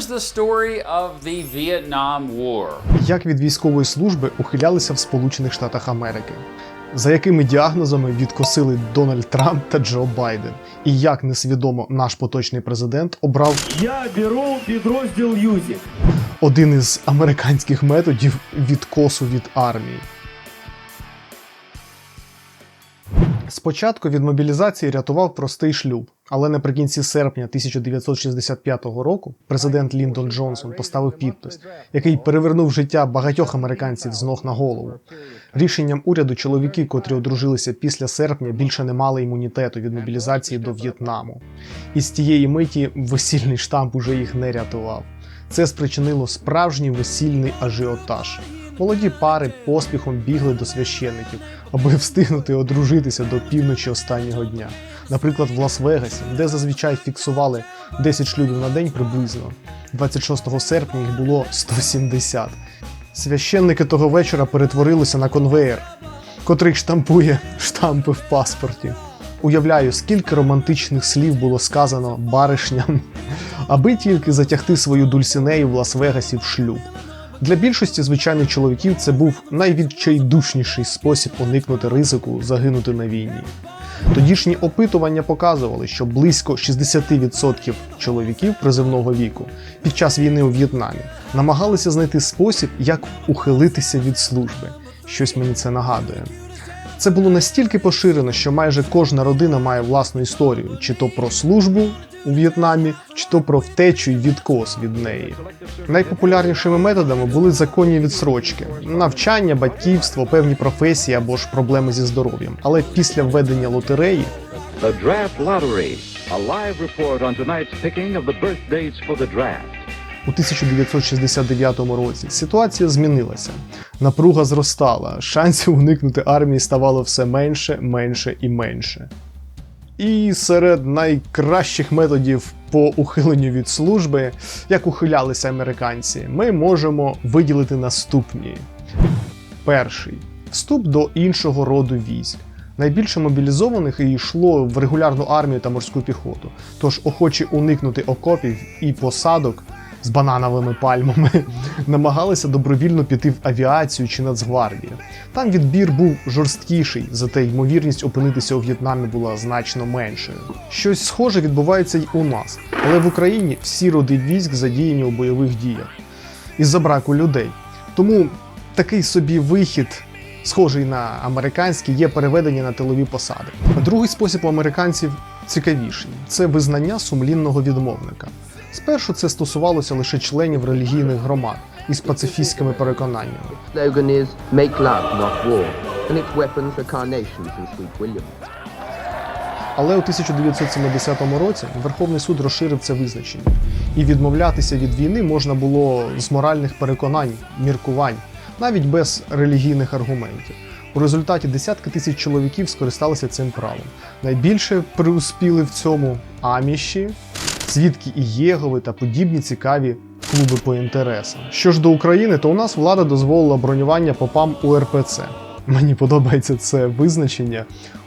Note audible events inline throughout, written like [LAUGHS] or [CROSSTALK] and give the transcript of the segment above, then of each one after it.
here's the story of the Vietnam War. Як від військової служби ухилялися в Сполучених Штатах Америки, за якими діагнозами відкосили Дональд Трамп та Джо Байден, і як несвідомо наш поточний президент обрав Я беру підрозділ Юзі. один із американських методів відкосу від армії. Спочатку від мобілізації рятував простий шлюб, але наприкінці серпня 1965 року президент Ліндон Джонсон поставив підпис, який перевернув життя багатьох американців з ног на голову. Рішенням уряду чоловіки, котрі одружилися після серпня, більше не мали імунітету від мобілізації до В'єтнаму. І з тієї миті весільний штамп уже їх не рятував. Це спричинило справжній весільний ажіотаж. Молоді пари поспіхом бігли до священників, аби встигнути одружитися до півночі останнього дня. Наприклад, в Лас-Вегасі, де зазвичай фіксували 10 шлюбів на день приблизно. 26 серпня їх було 170. Священники того вечора перетворилися на конвеєр, котрий штампує штампи в паспорті. Уявляю, скільки романтичних слів було сказано баришням, аби тільки затягти свою дульсинею в Лас-Вегасі в шлюб. Для більшості звичайних чоловіків це був найвідчайдушніший спосіб уникнути ризику загинути на війні. Тодішні опитування показували, що близько 60% чоловіків призивного віку під час війни у В'єтнамі намагалися знайти спосіб, як ухилитися від служби. Щось мені це нагадує. Це було настільки поширено, що майже кожна родина має власну історію, чи то про службу у В'єтнамі, чи то про втечу й відкос від неї. Найпопулярнішими методами були законні відсрочки, навчання, батьківство, певні професії або ж проблеми зі здоров'ям. Але після введення лотереї The Draft Lottery. A live report on tonight's picking of the birth dates for the draft. у 1969 році ситуація змінилася. Напруга зростала, шансів уникнути армії ставало все менше, менше і менше. І серед найкращих методів по ухиленню від служби, як ухилялися американці, ми можемо виділити наступні. Перший вступ до іншого роду військ. Найбільше мобілізованих і йшло в регулярну армію та морську піхоту. Тож охочі уникнути окопів і посадок з банановими пальмами намагалися добровільно піти в авіацію чи Нацгвардію. Там відбір був жорсткіший, зате ймовірність опинитися у В'єтнамі була значно меншою. Щось схоже відбувається й у нас, але в Україні всі роди військ задіяні у бойових діях із-за браку людей. Тому такий собі вихід, схожий на американський, є переведення на тилові посади. Другий спосіб у американців цікавіший це визнання сумлінного відмовника. Спершу це стосувалося лише членів релігійних громад із пацифістськими переконаннями. slogan is make love, not war, and its weapons are carnations and sweet williams. Але у 1970 році Верховний суд розширив це визначення, і відмовлятися від війни можна було з моральних переконань, міркувань, навіть без релігійних аргументів. У результаті десятки тисяч чоловіків скористалися цим правом. Найбільше преуспіли в цьому аміші, свідки і Єгови та подібні цікаві клуби по інтересам. Що ж до України, то у нас влада дозволила бронювання попам у РПЦ. Мені подобається це визначення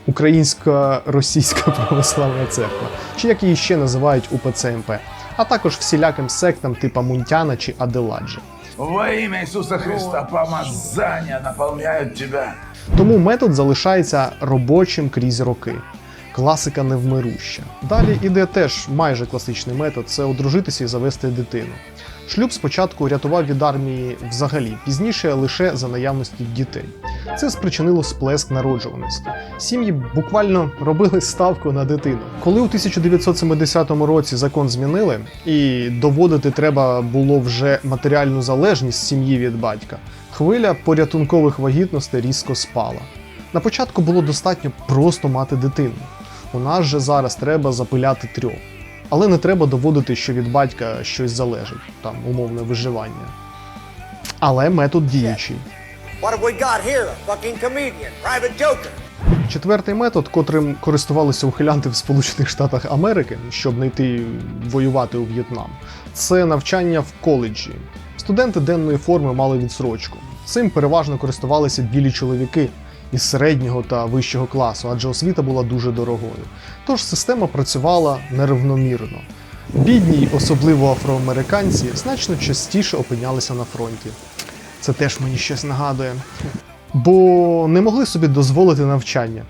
Українська Російська Православна Церква, чи як її ще називають УПЦ МП, а також всіляким сектам типа Мунтяна чи Аделаджі. Во имя Иисуса Христа помазания наполняют тебя. Тому метод залишається робочим крізь роки. Класика невмируща. Далі іде теж майже класичний метод це одружитися і завести дитину. Шлюб спочатку рятував від армії взагалі, пізніше лише за наявності дітей. Це спричинило сплеск народжуваності. Сім'ї буквально робили ставку на дитину. Коли у 1970 році закон змінили, і доводити треба було вже матеріальну залежність сім'ї від батька, хвиля порятункових вагітностей різко спала. На початку було достатньо просто мати дитину. У нас же зараз треба запиляти трьох. Але не треба доводити, що від батька щось залежить, там умовне виживання. Але метод діючий. Четвертий метод, котрим користувалися ухилянти в Сполучених Штатах Америки, щоб не йти воювати у В'єтнам, це навчання в коледжі. Студенти денної форми мали відсрочку. Цим переважно користувалися білі чоловіки із середнього та вищого класу, адже освіта була дуже дорогою. Тож система працювала нерівномірно. Бідні, особливо афроамериканці, значно частіше опинялися на фронті. Це теж мені щось нагадує. Бо не могли собі дозволити навчання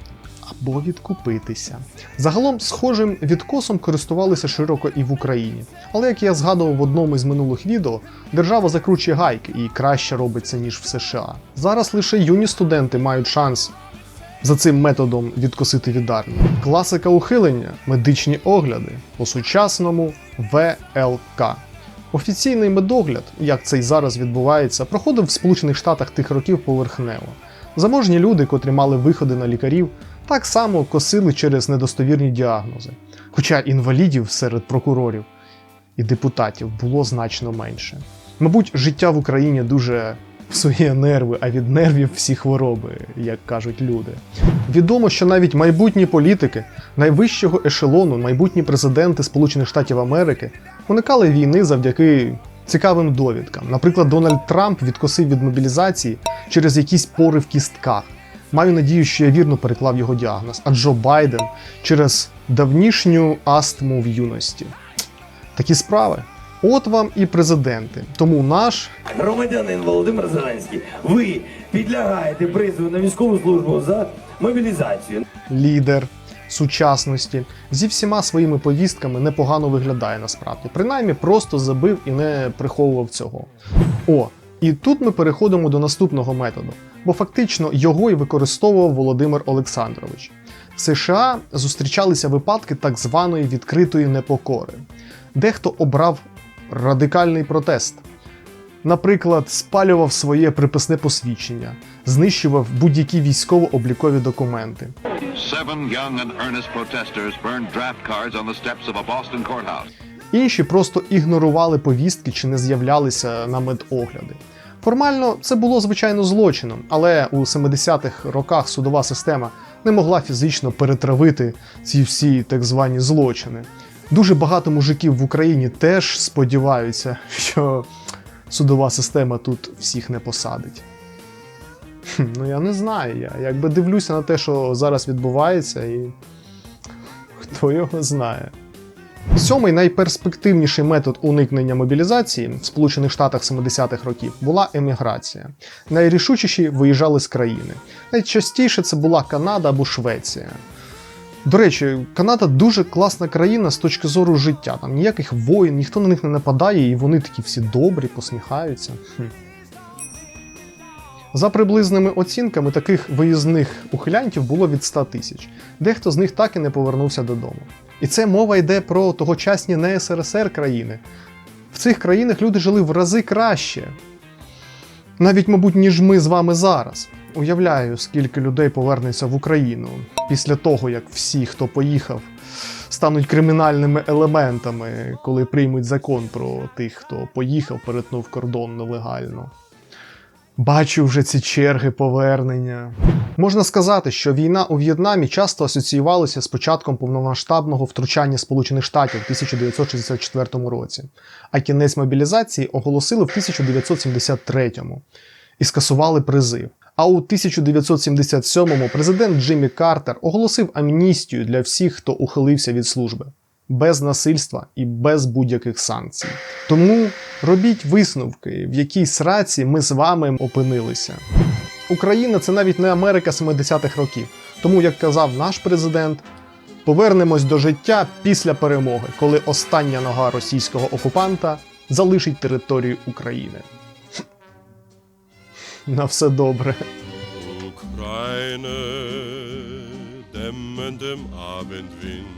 або відкупитися. Загалом, схожим відкосом користувалися широко і в Україні. Але як я згадував в одному із минулих відео, держава закручує гайки і краще робиться, ніж в США. Зараз лише юні студенти мають шанс за цим методом відкосити від армії. Класика ухилення медичні огляди по-сучасному ВЛК. Офіційний медогляд, як це й зараз відбувається, проходив в Сполучених Штатах тих років поверхнево. Заможні люди, котрі мали виходи на лікарів, так само косили через недостовірні діагнози. Хоча інвалідів серед прокурорів і депутатів було значно менше. Мабуть, життя в Україні дуже псує нерви, а від нервів всі хвороби, як кажуть люди. Відомо, що навіть майбутні політики найвищого ешелону, майбутні президенти Сполучених Штатів Америки уникали війни завдяки цікавим довідкам. Наприклад, Дональд Трамп відкосив від мобілізації через якісь пори в кістках. Маю надію, що я вірно переклав його діагноз, а Джо Байден через давнішню астму в юності. Такі справи. От вам і президенти. Тому наш Громадянин Володимир Зеленський, ви підлягаєте призову на військову службу за мобілізацію. лідер сучасності зі всіма своїми повістками непогано виглядає насправді. Принаймні просто забив і не приховував цього. О, і тут ми переходимо до наступного методу, бо фактично його і використовував Володимир Олександрович. В США зустрічалися випадки так званої відкритої непокори. Дехто обрав радикальний протест. Наприклад, спалював своє приписне посвідчення, знищував будь-які військово-облікові документи. Інші просто ігнорували повістки чи не з'являлися на медогляди. Формально це було звичайно злочином, але у 70-х роках судова система не могла фізично перетравити ці всі так звані злочини. Дуже багато мужиків в Україні теж сподіваються, що судова система тут всіх не посадить. Хм, Ну я не знаю. Я якби дивлюся на те, що зараз відбувається, і хто його знає. Сьомий найперспективніший метод уникнення мобілізації в Сполучених Штатах 70-х років була еміграція. Найрішучіші виїжджали з країни. Найчастіше це була Канада або Швеція. До речі, Канада дуже класна країна з точки зору життя. Там ніяких воїн, ніхто на них не нападає, і вони такі всі добрі, посміхаються. За приблизними оцінками, таких виїзних ухилянтів було від 100 тисяч. Дехто з них так і не повернувся додому. І це мова йде про тогочасні не СРСР країни. В цих країнах люди жили в рази краще. Навіть, мабуть, ніж ми з вами зараз. Уявляю, скільки людей повернеться в Україну після того, як всі, хто поїхав, стануть кримінальними елементами, коли приймуть закон про тих, хто поїхав, перетнув кордон нелегально. Бачу вже ці черги повернення. Можна сказати, що війна у В'єтнамі часто асоціювалася з початком повномасштабного втручання Сполучених Штатів в 1964 році, а кінець мобілізації оголосили в 1973 і скасували призив. А у 1977-му президент Джиммі Картер оголосив амністію для всіх, хто ухилився від служби. Без насильства і без будь-яких санкцій. Тому робіть висновки, в якій сраці ми з вами опинилися. Україна це навіть не Америка 70-х років. Тому, як казав наш президент, повернемось до життя після перемоги, коли остання нога російського окупанта залишить територію України. [LAUGHS] На все добре. Ukraine, dämmendem Abendwind.